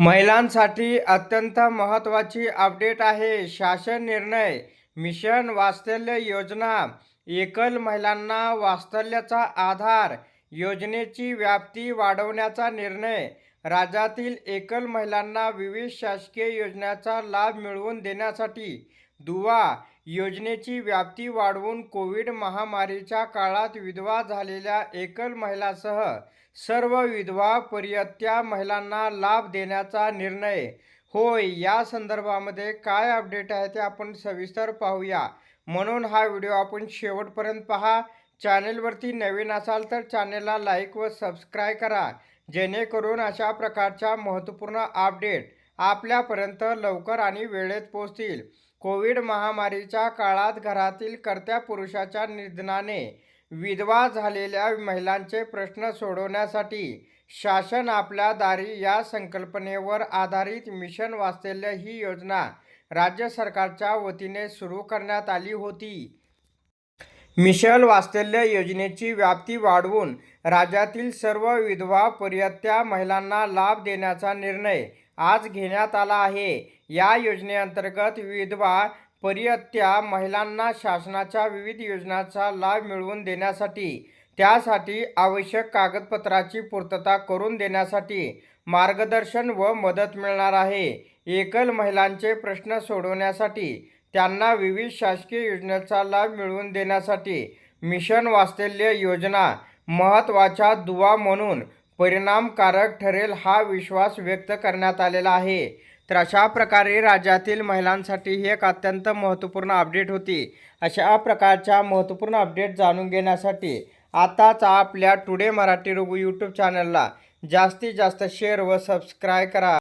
महिलांसाठी अत्यंत महत्त्वाची अपडेट आहे शासन निर्णय. मिशन वास्तल्य योजना एकल महिलांना वास्तल्याचा आधार योजनेची व्याप्ती वाढवण्याचा निर्णय राज्यातील एकल महिलांना विविध शासकीय योजनांचा लाभ मिळवून देण्यासाठी दुवा योजनेची व्याप्ती वाढवून कोविड महामारीच्या काळात विधवा झालेल्या एकल महिलासह सर्व विधवा परित्यक्त्या महिलांना लाभ देण्याचा निर्णय. होय या संदर्भामध्ये काय अपडेट आहे ते आपण सविस्तर पाहूया. म्हणून हा व्हिडिओ आपण शेवटपर्यंत पहा. चॅनेलवरती नवीन असाल तर चॅनेलला लाईक व सबस्क्राईब करा. जेणेकरून अशा प्रकारच्या महत्त्वपूर्ण अपडेट आपल्यापर्यंत लवकर आणि वेळेत पोहोचतील. कोविड महामारीच्या काळात घरातील कर्त्या पुरुषाच्या निधनाने विधवा झालेल्या महिलांचे प्रश्न सोडवण्यासाठी शासन आपल्या दारी या संकल्पनेवर आधारित मिशन वाचलेल्या ही योजना राज्य सरकारच्या वतीने सुरू करण्यात आली होती. मिशल वात्सल्य योजनेची व्याप्ती वाढवून राज्यातील सर्व विधवा पर्यत्या महिलांना लाभ देण्याचा निर्णय आज घेण्यात आला आहे. या योजनेअंतर्गत विधवा पर्यत्या महिलांना शासनाच्या विविध योजनांचा लाभ मिळवून देण्यासाठी त्यासाठी आवश्यक कागदपत्राची पूर्तता करून देण्यासाठी मार्गदर्शन व मदत मिळणार आहे. एकल महिलांचे प्रश्न सोडवण्यासाठी त्यांना विविध शासकीय योजनेचा लाभ मिळवून देण्यासाठी मिशन वास्तल्य योजना महत्त्वाचा दुवा म्हणून परिणामकारक ठरेल हा विश्वास व्यक्त करण्यात आलेला आहे. तर अशा प्रकारे राज्यातील महिलांसाठी ही एक अत्यंत महत्त्वपूर्ण अपडेट होती. अशा प्रकारच्या महत्त्वपूर्ण अपडेट जाणून घेण्यासाठी आताच आपल्या टुडे मराठी रघु यूट्यूब चॅनलला जास्तीत जास्त शेअर व सबस्क्राईब करा.